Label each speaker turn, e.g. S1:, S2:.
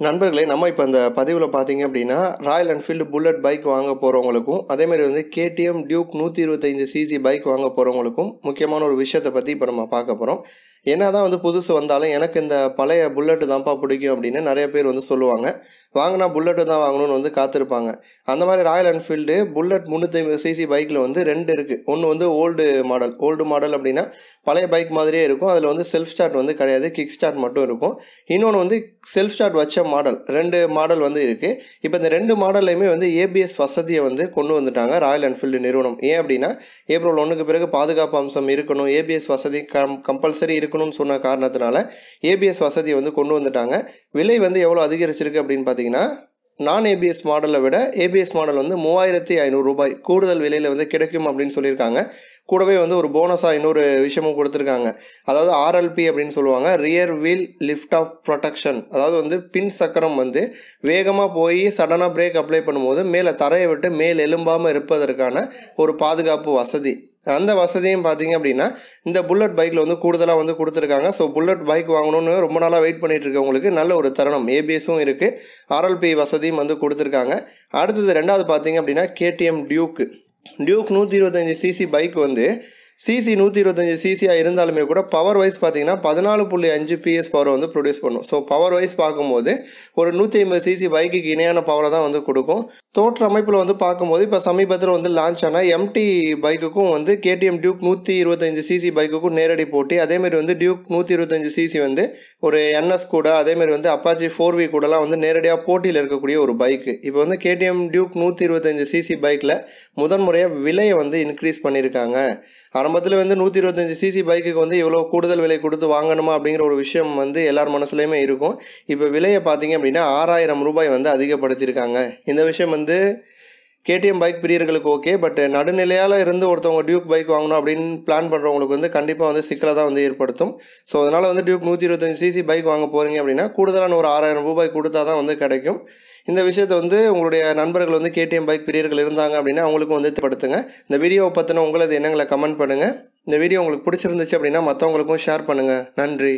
S1: நண்பர்களே நம்ம இப்போ அந்த பதிவில் பார்த்தீங்க அப்படின்னா ராயல் என்ஃபீல்டு புல்லட் பைக் வாங்க போகிறவங்களுக்கும் அதேமாதிரி வந்து கேடிஎம் டியூக் நூற்றி இருபத்தைந்து சிசி பைக் வாங்க போகிறவங்களுக்கும் முக்கியமான ஒரு விஷயத்தை பற்றி இப்போ நம்ம பார்க்க போகிறோம் என்ன தான் வந்து புதுசு வந்தாலும் எனக்கு இந்த பழைய புல்லட்டு தான்ப்பா பிடிக்கும் அப்படின்னு நிறைய பேர் வந்து சொல்லுவாங்க. வாங்கினா புல்லட்டு தான் வாங்கணும்னு வந்து காத்திருப்பாங்க. அந்த மாதிரி ராயல் என்ஃபீல்டு புல்லட் முந்நூற்றி ஐம்பது சிசி பைக்கில் வந்து ரெண்டு இருக்குது ஒன்று வந்து ஓல்டு மாடல் ஓல்டு மாடல் அப்படின்னா பழைய பைக் மாதிரியே இருக்கும். அதில் வந்து செல்ஃப் ஸ்டார்ட் வந்து கிடையாது. கிக் ஸ்டார்ட் மட்டும் இருக்கும். இன்னொன்று வந்து செல்ஃப் ஸ்டார்ட் வச்ச மாடல் ரெண்டு மாடல் வந்து இருக்குது இப்போ இந்த ரெண்டு மாடல்லையுமே வந்து ஏபிஎஸ் வசதியை வந்து கொண்டு வந்துட்டாங்க ராயல் என்ஃபீல்டு நிறுவனம். ஏன் அப்படின்னா ஏப்ரல் ஒன்றுக்கு பிறகு பாதுகாப்பு அம்சம் இருக்கணும். ஏபிஎஸ் வசதி கம் கம்பல்சரி இருக்கணும்னு சொன்ன காரணத்தினால ஏபிஎஸ் வசதியை வந்து கொண்டு வந்துட்டாங்க. விலை வந்து எவ்வளோ அதிகரிச்சிருக்கு அப்படின்னு பார்த்தீங்கன்னா நான் ஏபிஎஸ் மாடலை விட ஏபிஎஸ் மாடல் வந்து மூவாயிரத்தி ஐநூறு ரூபாய் கூடுதல் விலையில் வந்து கிடைக்கும் அப்படின்னு சொல்லியிருக்காங்க. கூடவே வந்து ஒரு போனஸாக இன்னொரு விஷயமும் கொடுத்துருக்காங்க. அதாவது ஆர்எல்பி அப்படின்னு சொல்லுவாங்க. Rear wheel lift off protection அதாவது வந்து பின் சக்கரம் வந்து வேகமாக போய் சடனாக பிரேக் அப்ளை பண்ணும்போது மேலே தரையை விட்டு மேல் எலும்பாமல் இருப்பதற்கான ஒரு பாதுகாப்பு வசதி. அந்த வசதியும் பார்த்தீங்க அப்படின்னா இந்த புல்லட் பைக்கில் வந்து கூடுதலாக வந்து கொடுத்துருக்காங்க. ஸோ புல்லட் பைக் வாங்கணும்னு ரொம்ப நாளாக வெயிட் பண்ணிகிட்டு இருக்கவங்களுக்கு நல்ல ஒரு தருணம். ஏபிஎஸும் இருக்குது ஆர்எல்பி வசதியும் வந்து கொடுத்துருக்காங்க. அடுத்தது ரெண்டாவது பார்த்தீங்க அப்படின்னா கேடிஎம் டியூக்கு டியூக் நூற்றி இருபத்தஞ்சி சிசி பைக் வந்து சிசி நூற்றி இருபத்தஞ்சி சிசியாக இருந்தாலுமே கூட பவர் வைஸ் பார்த்தீங்கன்னா பதினாலு புள்ளி அஞ்சு பிஎஸ் பவர் வந்து ப்ரொடியூஸ் பண்ணும். ஸோ பவர் வைஸ் பார்க்கும்போது ஒரு நூற்றி ஐம்பது சிசி பைக்குக்கு இணையான பவரை தான் வந்து கொடுக்கும். தோற்ற அமைப்பில் வந்து பார்க்கும்போது இப்போ சமீபத்தில் வந்து லான்ச் ஆன எம்டி பைக்குக்கும் வந்து கேடிஎம் டியூக் நூற்றி இருபத்தஞ்சி சிசி பைக்குக்கும் நேரடி போட்டி. அதேமாரி வந்து டியூக் நூற்றி இருபத்தஞ்சி சிசி வந்து ஒரு என்எஸ் கூட அதேமாரி வந்து அப்பாச்சி ஃபோர் வி கூடலாம் வந்து நேரடியாக போட்டியில் இருக்கக்கூடிய ஒரு பைக்கு இப்போ வந்து கேடிஎம் டியூக் நூற்றி இருபத்தஞ்சி சிசி பைக்கில் முதன்முறையாக விலையை வந்து இன்க்ரீஸ் பண்ணியிருக்காங்க. ஆரம்பத்தில் வந்து நூற்றி இருபத்தஞ்சி சிசி பைக்குக்கு வந்து இவ்வளோ கூடுதல் விலை கொடுத்து வாங்கணுமா அப்படிங்கிற ஒரு விஷயம் வந்து எல்லார் மனசுலையுமே இருக்கும். இப்போ விலையை பார்த்தீங்க அப்படின்னா ஆறாயிரம் ரூபாய் வந்து அதிகப்படுத்தியிருக்காங்க. இந்த விஷயம் வந்து கேடிஎம் பைக் பிரியர்களுக்கு ஓகே பட் நடுநிலையால் இருந்து ஒருத்தவங்க டியூக் பைக் வாங்கணும் அப்படின்னு பிளான் பண்ணுறவங்களுக்கு வந்து கண்டிப்பாக வந்து சிக்கலை தான் வந்து ஏற்படுத்தும். ஸோ அதனால் வந்து டியூக் நூற்றி இருபத்தஞ்சி சிசி பைக் வாங்க போகிறீங்க அப்படின்னா கூடுதலான ஒரு ஆறாயிரம் ரூபாய் கொடுத்தா தான் வந்து கிடைக்கும். இந்த விஷயத்தை வந்து உங்களுடைய நண்பர்கள் வந்து கேடிஎம் பைக் பிரியர்கள் இருந்தாங்க அப்படின்னா அவங்களுக்கும் வந்து படுத்துங்க இந்த வீடியோவை பற்றின உங்களது எண்ணங்களை கமெண்ட் பண்ணுங்கள் இந்த வீடியோ உங்களுக்கு பிடிச்சிருந்துச்சு அப்படின்னா மற்றவங்களுக்கும் ஷேர் பண்ணுங்கள் நன்றி.